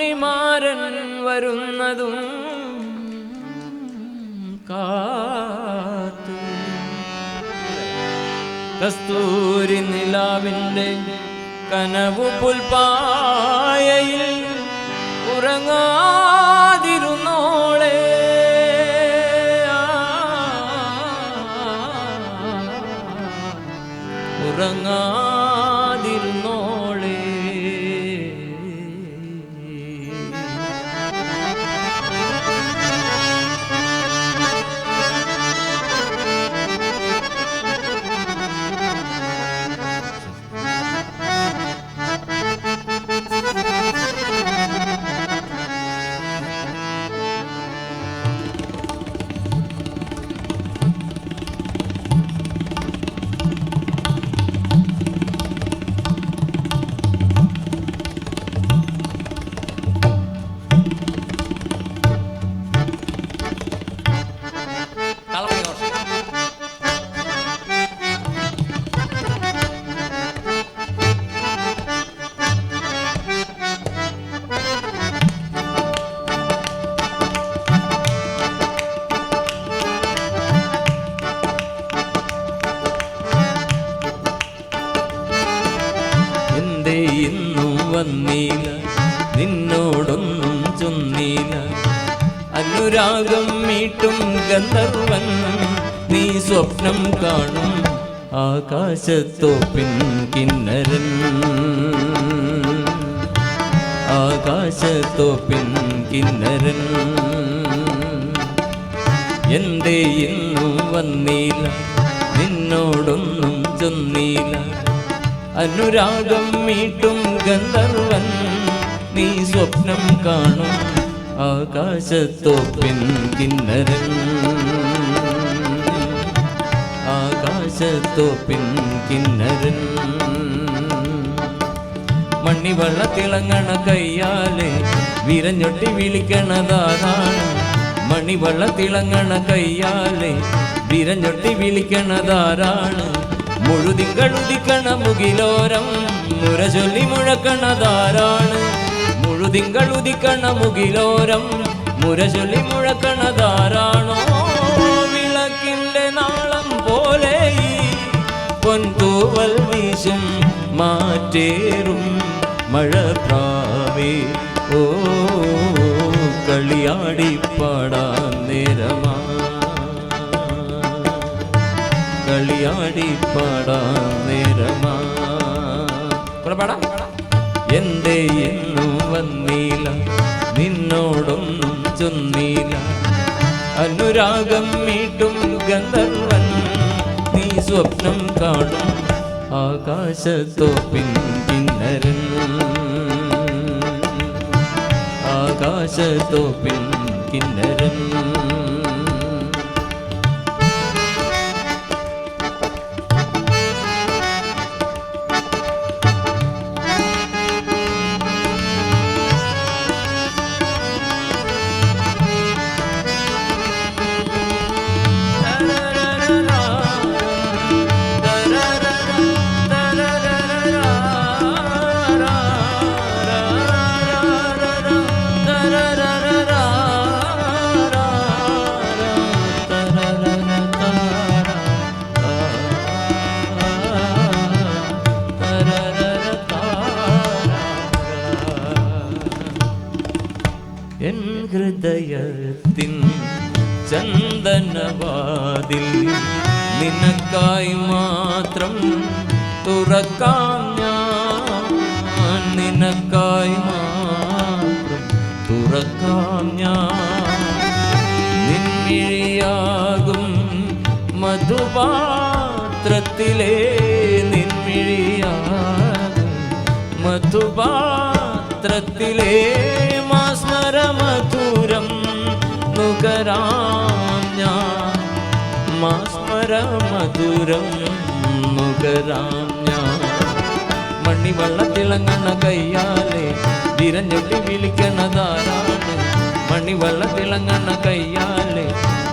മണിമാരൻ വരുന്നതും കാത്തു. കസ്തൂരി നിലാവിന്റെ കനവു പുൽപായയിൽ ഉറങ്ങാതിരുന്നോളെ വന്നീല നിന്നോടൊന്നും ചൊന്നീല അനുരാഗം മീട്ടും ഗന്ധർവൻ നീ സ്വപ്നം കാണും ആകാശത്തോപ്പിൻ കിന്നരൻ. ആകാശത്തോപ്പിൻ കിന്നരൻ. എന്തേ ഇന്നും വന്നീല നിന്നോടൊന്നും ചൊന്നീല അനുരാഗം മീട്ടും ഗന്ധർവൻ നീ സ്വപ്നം കാണും ആകാശത്തോപ്പിൻ കിന്നരൻ. ആകാശത്തോപ്പിൻ കിന്നരൻ. മണ്ണി തിളങ്ങണ കയ്യാലെ വിരഞ്ഞൊട്ടി വിളിക്കണതാരാണ്? മണി തിളങ്ങണ കയ്യാലെ വിരഞ്ഞൊട്ടി വിളിക്കണതാരാണ്? മുഴുതിങ്കൾ ഉദിക്കണ മുകിലോരം മുര ചൊല്ലി മുഴക്കണതാരാണ്. മുഴുതിങ്കൾ ഉദിക്കണ മുകിലോരം മുര ചൊല്ലി മുഴക്കണതാരാണോ? വിളക്കിന്റെ നാളം പോലെ പൊൻതൂവൽ വീശും മാറ്റേറും മഴ പ്രാവേ. ഓ കളിയാടി പാടാൻ നേരമാ. പാടാം. എന്തേ എന്നും വന്നീല നിന്നോടൊന്നും ചൊന്നീല അനുരാഗം മീട്ടും ഗന്ധർവൻ നീ സ്വപ്നം കാണും ആകാശത്തോപ്പിൻ കിന്നരൻ. ആകാശത്തോപ്പിൻ കിന്നരൻ. ചന്ദനവാതിൽ നിനക്കായി മാത്രം തുറക്കാം ഞാൻ. നിനക്കായി മാത്രം തുറക്കാം ഞാൻ. നിൻമിഴിയാകും മധുപാത്രത്തിലെ. നിൻമിഴിയാകും മധുപാത്രത്തിലെ. മാസ്മര മധുരം നുകരാം. മാസ്മര മധുരം നുകരാം ഞാൻ മണ്ണിവെള്ള തിളങ്ങണ കയ്യാലെ വിരഞ്ഞൊട്ടി വിളിക്കണതാരാണ് മണിവെള്ള തിളങ്ങണ കയ്യാലെ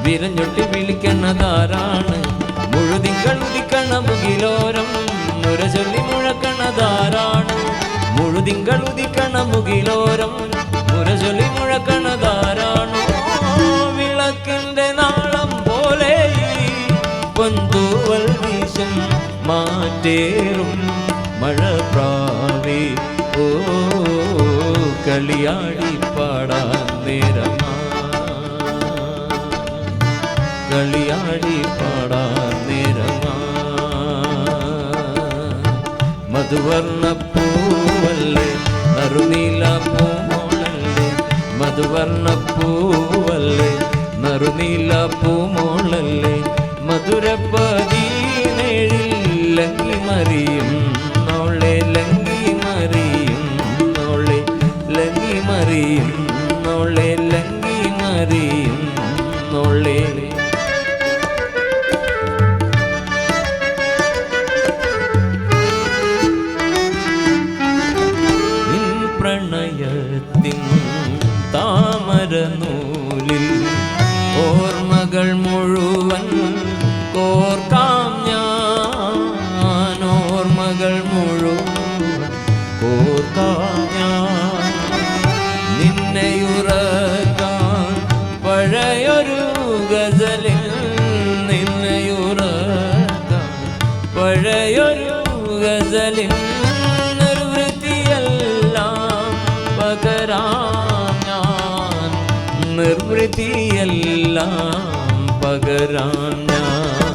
വിരഞ്ഞൊട്ടി വിളിക്കണതാരാണ് മുഴുതിങ്കൾ ഉദിക്കണ മുകിലോരം ചൊല്ലി മുഴക്കണതാരാണ് മുഴുതിങ്കൾ ഉദിക്കണ മുകിലോരം മുഴക്കണ മുഴക്കണതാരാണോ പൊന്തൂവൽ വീശും മാറ്റേറും മഴ പ്രാവേ. ഓ കളിയാടി പാടാൻ നേരമാ. കളിയാടി പാടാൻ നേരമാ. മധുവർണ പൂവല്ലേ നറുനീല പൂമോളല്ലേ. മധുവർണ പൂവല്ലേ നറുനീല പൂമോളല്ലേ. മധുരപ്പതിനേഴിൽ ഗസലിൽ നിർവൃത്തിയെല്ലാം പകരാം ഞാൻ നിർവൃത്തിയെല്ലാം പകരാം ഞാൻ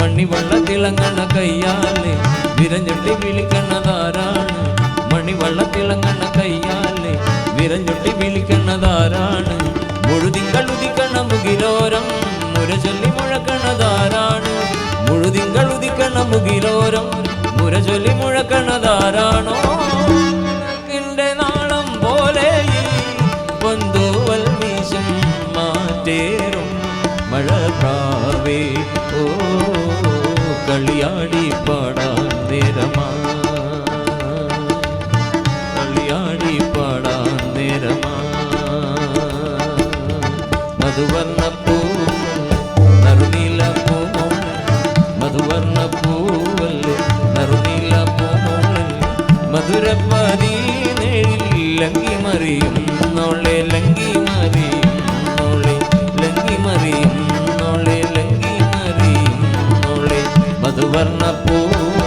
മണിവള്ള തിളങ്ങണ കയ്യാലെ വിരഞ്ഞൊട്ടി വിളിക്കണതാരാണ് മണിവള്ള തിളങ്ങണ കയ്യാലെ വിരഞ്ഞൊട്ടി വിളിക്കണതാരാണ് മുഴുതിങ്കൾ ഉദിക്കണ മുകിലോരം മുര ചൊല്ലി മുഴക്കണതാരാണ് മുഴുതിങ്കൾ ഉദിക്കണ മുകിലോരം മുര ചൊല്ലി മുഴക്കണതാരാണോ വിളക്കിന്റെ നാളം പോലെ പൊന്തൂവൽ വീശും മാറ്റേറും മഴ പ്രാവേ. ഓ കളിയാടി പാടാൻ നേരമാ. കളിയാടി പാടാൻ നേരമാ. മധുവർണ മധുരപ്പതിനേഴിൽ ലങ്കി മറിയും നോളെ ലങ്കി മറിയും നോളെ ലങ്കി മറിയും നോളെ ലങ്കി മറിയും നോളെ മധുവർണ പൂവല്ലേ